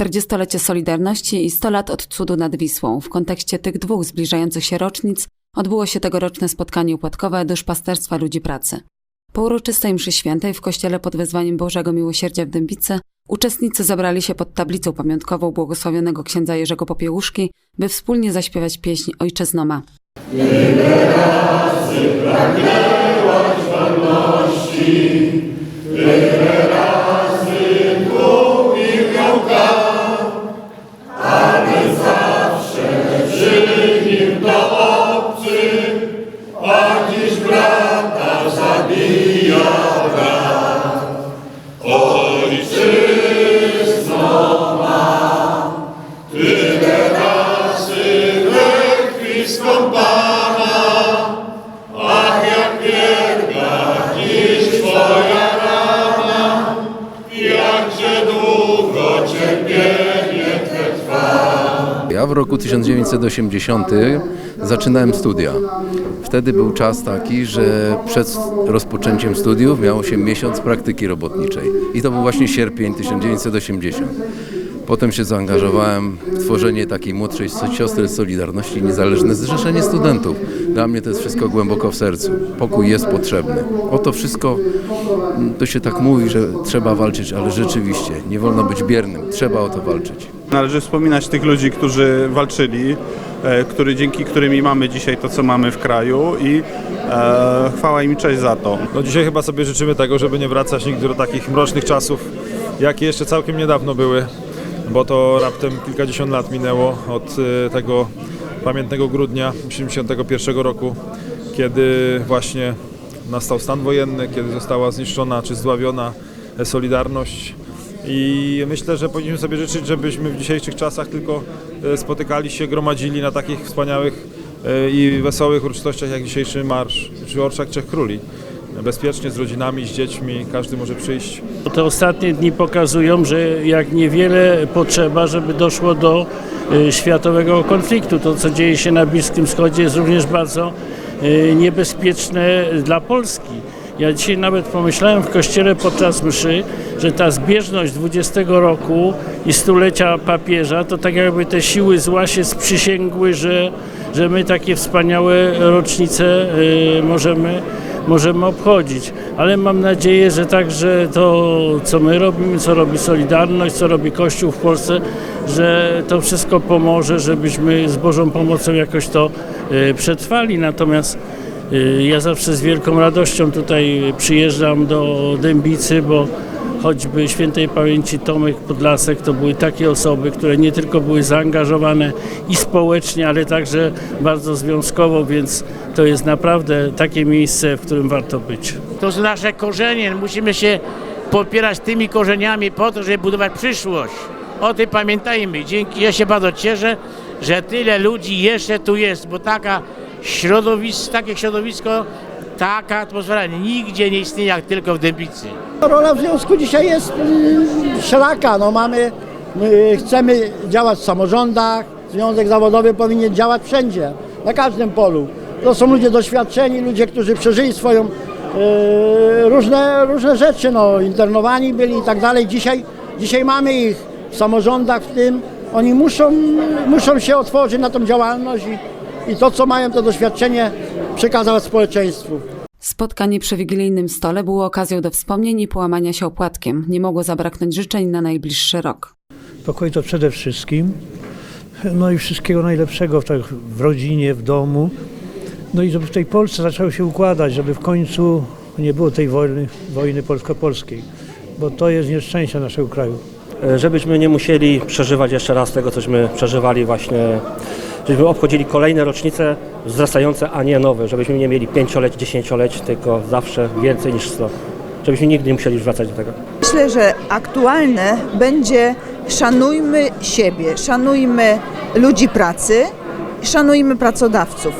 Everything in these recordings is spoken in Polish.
40-lecie Solidarności i 100 lat od cudu nad Wisłą. W kontekście tych dwóch zbliżających się rocznic odbyło się tegoroczne spotkanie upłatkowe Duszpasterstwa Ludzi Pracy. Po uroczystej mszy świętej w kościele pod wezwaniem Bożego Miłosierdzia w Dębicy uczestnicy zebrali się pod tablicą pamiątkową błogosławionego księdza Jerzego Popiełuszki, by wspólnie zaśpiewać pieśń Ojczyzno ma. Ja w roku 1980 zaczynałem studia. Wtedy był czas taki, że przed rozpoczęciem studiów miało się miesiąc praktyki robotniczej. I to był właśnie sierpień 1980. Potem się zaangażowałem w tworzenie takiej młodszej siostry Solidarności Niezależne Zrzeszenie Studentów. Dla mnie to jest wszystko głęboko w sercu. Pokój jest potrzebny. O to wszystko, mm, to się tak mówi, że trzeba walczyć, ale rzeczywiście nie wolno być biernym. Trzeba o to walczyć. Należy wspominać tych ludzi, którzy walczyli, e, który, dzięki którymi mamy dzisiaj to, co mamy w kraju i e, chwała im i cześć za to. No dzisiaj chyba sobie życzymy tego, żeby nie wracać nigdy do takich mrocznych czasów, jakie jeszcze całkiem niedawno były, bo to raptem kilkadziesiąt lat minęło od y, tego pamiętnego grudnia 1981 roku, kiedy właśnie nastał stan wojenny, kiedy została zniszczona czy zdławiona Solidarność. I myślę, że powinniśmy sobie życzyć, żebyśmy w dzisiejszych czasach tylko e, spotykali się, gromadzili na takich wspaniałych e, i wesołych uroczystościach jak dzisiejszy marsz czy Orszak Trzech Króli. Bezpiecznie, z rodzinami, z dziećmi, każdy może przyjść. Te ostatnie dni pokazują, że jak niewiele potrzeba, żeby doszło do y, światowego konfliktu. To, co dzieje się na Bliskim Wschodzie, jest również bardzo y, niebezpieczne dla Polski. Ja dzisiaj nawet pomyślałem w kościele podczas mszy, że ta zbieżność 20 roku i stulecia papieża, to tak jakby te siły zła się sprzysięgły, że, że my takie wspaniałe rocznice y, możemy możemy obchodzić. Ale mam nadzieję, że także to, co my robimy, co robi Solidarność, co robi Kościół w Polsce, że to wszystko pomoże, żebyśmy z Bożą pomocą jakoś to e, przetrwali. Natomiast e, ja zawsze z wielką radością tutaj przyjeżdżam do Dębicy, bo choćby świętej pamięci Tomek Podlasek to były takie osoby, które nie tylko były zaangażowane i społecznie, ale także bardzo związkowo, więc to jest naprawdę takie miejsce, w którym warto być. To są nasze korzenie. Musimy się popierać tymi korzeniami po to, żeby budować przyszłość. O tym pamiętajmy. Dzięki, ja się bardzo cieszę, że tyle ludzi jeszcze tu jest, bo taka środowisko, takie środowisko, taka atmosfera nigdzie nie istnieje jak tylko w Dębicy. Rola w związku dzisiaj jest y, wszelaka. No mamy, my chcemy działać w samorządach, związek zawodowy powinien działać wszędzie, na każdym polu. To są ludzie doświadczeni, ludzie, którzy przeżyli swoją y, różne, różne rzeczy, no, internowani byli i tak dalej. Dzisiaj, dzisiaj mamy ich w samorządach w tym. Oni muszą, muszą się otworzyć na tą działalność i, i to, co mają, to doświadczenie przekazać społeczeństwu. Spotkanie przy wigilijnym stole było okazją do wspomnień i połamania się opłatkiem. Nie mogło zabraknąć życzeń na najbliższy rok. Pokój to przede wszystkim. No i wszystkiego najlepszego w, tak, w rodzinie, w domu. No i żeby w tej Polsce zaczęło się układać, żeby w końcu nie było tej wojny, wojny polsko-polskiej, bo to jest nieszczęście naszego kraju. E, żebyśmy nie musieli przeżywać jeszcze raz tego, cośmy przeżywali właśnie, żebyśmy obchodzili kolejne rocznice wzrastające, a nie nowe, żebyśmy nie mieli pięcioleć, dziesięcioleć, tylko zawsze więcej niż sto. Żebyśmy nigdy nie musieli już wracać do tego. Myślę, że aktualne będzie szanujmy siebie, szanujmy ludzi pracy, szanujmy pracodawców.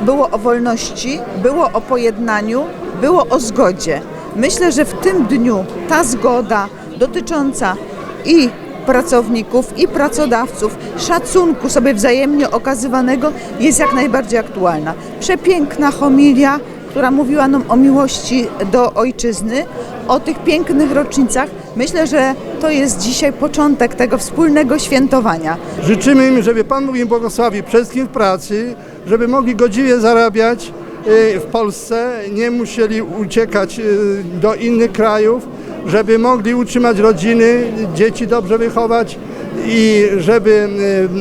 Było o wolności, było o pojednaniu, było o zgodzie. Myślę, że w tym dniu ta zgoda dotycząca i pracowników, i pracodawców, szacunku sobie wzajemnie okazywanego jest jak najbardziej aktualna. Przepiękna homilia, która mówiła nam o miłości do ojczyzny, o tych pięknych rocznicach, Myślę, że to jest dzisiaj początek tego wspólnego świętowania. Życzymy im, żeby Pan Bóg im błogosławił wszystkim w pracy, żeby mogli godziwie zarabiać y, w Polsce, nie musieli uciekać y, do innych krajów, żeby mogli utrzymać rodziny, dzieci dobrze wychować i żeby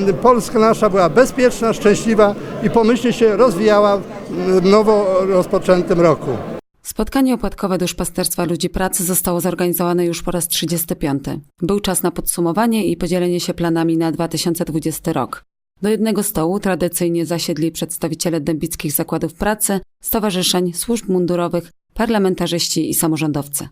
y, Polska nasza była bezpieczna, szczęśliwa i pomyślnie się rozwijała w nowo rozpoczętym roku. Spotkanie opłatkowe duszpasterstwa ludzi pracy zostało zorganizowane już po raz 35. Był czas na podsumowanie i podzielenie się planami na 2020 rok. Do jednego stołu tradycyjnie zasiedli przedstawiciele dębickich zakładów pracy, stowarzyszeń, służb mundurowych, parlamentarzyści i samorządowcy.